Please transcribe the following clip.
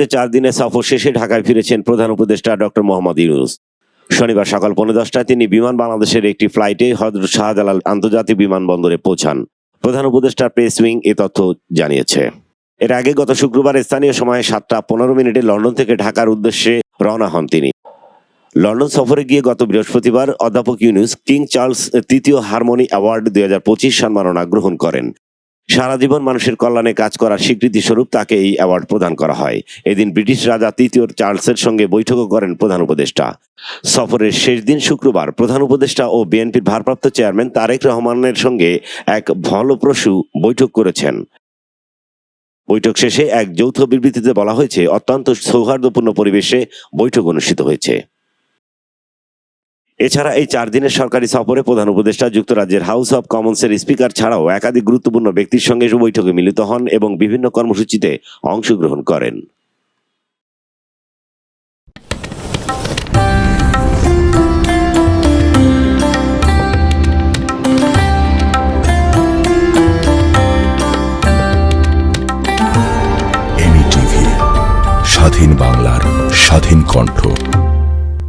যে চার দিনের সফর শেষে ঢাকায় ফিরেছেন প্রধান উপদেষ্টা ডক্টর মোহাম্মদ ইউনুস। শনিবার সকাল পৌনে দশটায় তিনি বিমান বাংলাদেশের একটি ফ্লাইটে হজরত শাহজালাল আন্তর্জাতিক বিমানবন্দরে পৌঁছান। প্রধান উপদেষ্টা প্রেস উইং এ তথ্য জানিয়েছে। এর আগে গত শুক্রবার স্থানীয় সময়ে সাতটা পনেরো মিনিটে লন্ডন থেকে ঢাকার উদ্দেশ্যে রওনা হন তিনি। লন্ডন সফরে গিয়ে গত বৃহস্পতিবার অধ্যাপক ইউনুস কিং চার্লস তৃতীয় হারমোনি অ্যাওয়ার্ড দুই হাজার পঁচিশ সম্মাননা গ্রহণ করেন। সারা জীবন মানুষের কল্যাণে কাজ করার স্বীকৃতি স্বরূপ তাকে এই অ্যাওয়ার্ড প্রদান করা হয়। এদিন ব্রিটিশ রাজা তৃতীয় চার্লসের সঙ্গে বৈঠকও করেন প্রধান উপদেষ্টা। সফরের শেষ দিন শুক্রবার প্রধান উপদেষ্টা ও বিএনপির ভারপ্রাপ্ত চেয়ারম্যান তারেক রহমানের সঙ্গে এক ফলপ্রসূ বৈঠক করেছেন। বৈঠক শেষে এক যৌথ বিবৃতিতে বলা হয়েছে, অত্যন্ত সৌহার্দ্যপূর্ণ পরিবেশে বৈঠক অনুষ্ঠিত হয়েছে। এছাড়া এই চার দিনের সরকারি সফরে প্রধান উপদেষ্টা যুক্তরাজ্যের হাউস অব কমন্সের স্পিকার ছাড়াও একাধিক গুরুত্বপূর্ণ ব্যক্তির সঙ্গে বৈঠকে মিলিত হন এবং বিভিন্ন কর্মসূচিতে অংশগ্রহণ করেন। স্বাধীন বাংলার স্বাধীন কণ্ঠ।